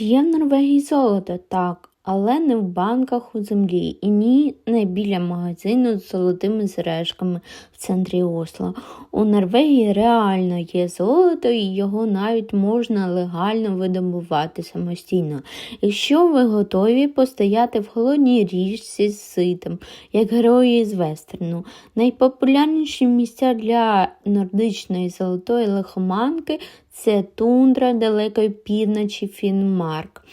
Чи є в Норвегії золото? Так, але не в банках у землі і ні не біля магазину з золотими зрешками в центрі Осло. У Норвегії реально є золото і його навіть можна легально видобувати самостійно. Якщо ви готові постояти в холодній річці з ситом, як герої з вестерну, найпопулярніші місця для нордичної золотої лихоманки це тундра далекої півночі Фінмарк.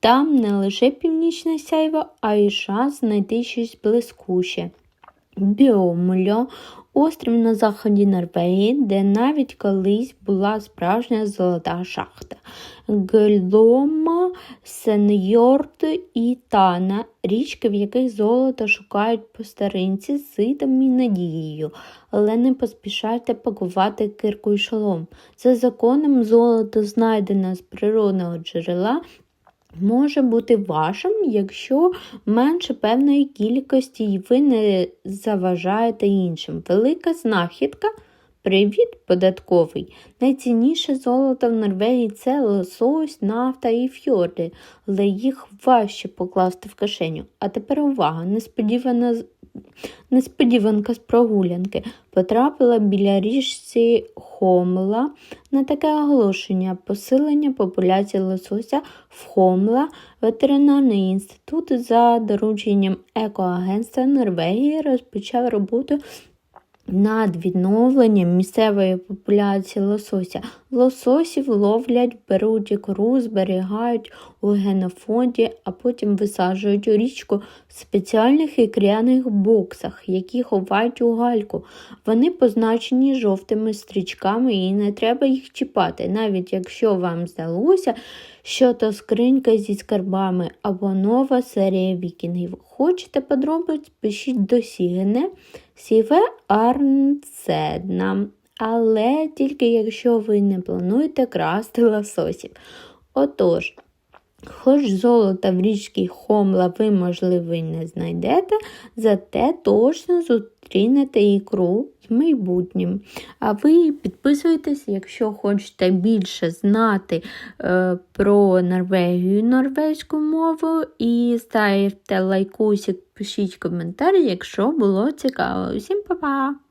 Там не лише північне сяйво, а й шанс знайти щось блискуще. Біомульо острів на заході Норвегії, де навіть колись була справжня золота шахта. Гельдома, Сеньорд і Тана річки, в яких золото шукають по старинці з ситом і надією, але не поспішайте пакувати кирку й шолом. За законом золото знайдено з природного джерела може бути вашим, якщо менше певної кількості і ви не заважаєте іншим. Велика знахідка. Привіт, податковий. Найцінніше золото в Норвегії це лосось, нафта і фьорди, але їх важче покласти в кишеню. А тепер увага, несподівана несподіванка з прогулянки. Потрапила біля річці Хомла на таке оголошення посилення популяції лосося в Хомла. Ветеринарний інститут за дорученням екоагентства Норвегії розпочав роботу над відновленням місцевої популяції лосося. Лососів ловлять, беруть ікру, зберігають у генофонді, а потім висаджують у річку в спеціальних ікряних боксах, які ховають у гальку. Вони позначені жовтими стрічками і не треба їх чіпати, навіть якщо вам здалося, що то скринька зі скарбами або нова серія вікінгів. Хочете подробиць? Пишіть до Сігене Сіве Арнцедна. Але тільки якщо ви не плануєте красти лососів. Отож, хоч золота в річці Хомла ви, можливо, і не знайдете, зате точно зустрінете ікру в майбутнім. А ви підписуйтесь, якщо хочете більше знати е, про Норвегію норвезьку мову. І ставте лайкусик, пишіть коментарі, якщо було цікаво. Усім па-па!